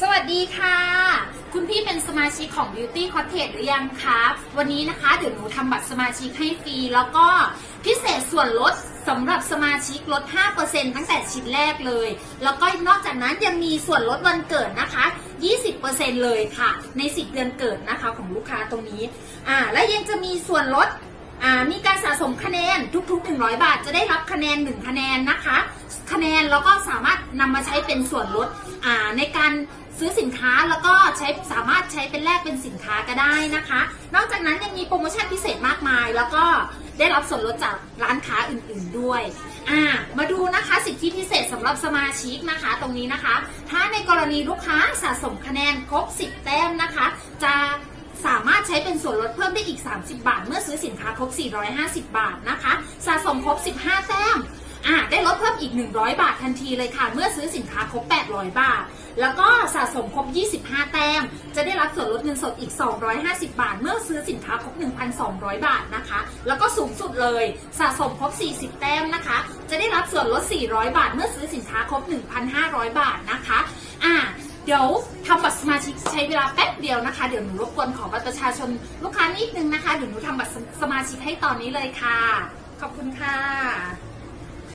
สวัสดีค่ะ คุณพี่เป็นสมาชิกของ Beauty Cottage หรือยังคะวันนี้นะคะเดี๋ยวหนูทำบัตรสมาชิกให้ฟรี แล้วก็พิเศษส่วนลดสำหรับสมาชิกลด 5%ตั้งแต่ชิ้นแรกเลย แล้วก็นอกจากนั้นยังมีส่วนลดวันเกิดนะคะ 20%เลยค่ะ ใน 10 เดือนเกิดนะคะของลูกค้าตรงนี้ อ่า และยังจะมีส่วนลดอ่ามีการสะสมคะแนนทุกๆ 100 บาท จะได้รับคะแนน 1 คะแนนนะคะ นนแล้วก็สามารถนำมาใช้เป็นส่วนลดในการซื้อสินค้าแล้วก็ใช้สามารถใช้เป็นแลกเป็นสินค้าก็ได้นะคะ นอกจากนั้นยังมีโปรโมชั่นพิเศษมากมาย แล้วก็ได้รับส่วนลดจากร้านค้าอื่น ๆด้วยอ่ามาดูนะคะสิทธิพิเศษสำหรับสมาชิกนะคะ ตรงนี้นะคะ ถ้าในกรณีลูกค้าสะสมคะแนนครบ 10 แต้มนะคะ จะสามารถใช้เป็นส่วนลดเพิ่มได้อีก 30 บาท เมื่อซื้อสินค้าครบ 450 บาทนะคะ สะสมครบ 15 แต้ม อ่าได้ลดเพิ่มอีก 100 บาททันทีเลยค่ะ เมื่อซื้อสินค้าครบ 800 บาท แล้วก็สะสมครบ 25 แต้ม จะได้รับส่วนลดเงินสดอีก 250 บาท เมื่อซื้อสินค้าครบ 1,200 บาทนะคะ แล้วก็สูงสุดเลยสะสมครบ 40 แต้มนะคะ จะได้รับส่วนลด 400 บาท เมื่อซื้อสินค้าครบ 1,500 บาทนะคะอ่าเดี๋ยวทำบัตรสมาชิกใช้เวลาแป๊บเดียวนะคะ เดี๋ยวหนูรบกวนขอบัตรประชาชนลูกค้านิดนึงนะคะ เดี๋ยวหนูทำบัตรสมาชิกให้ตอนนี้เลยค่ะ ขอบคุณค่ะ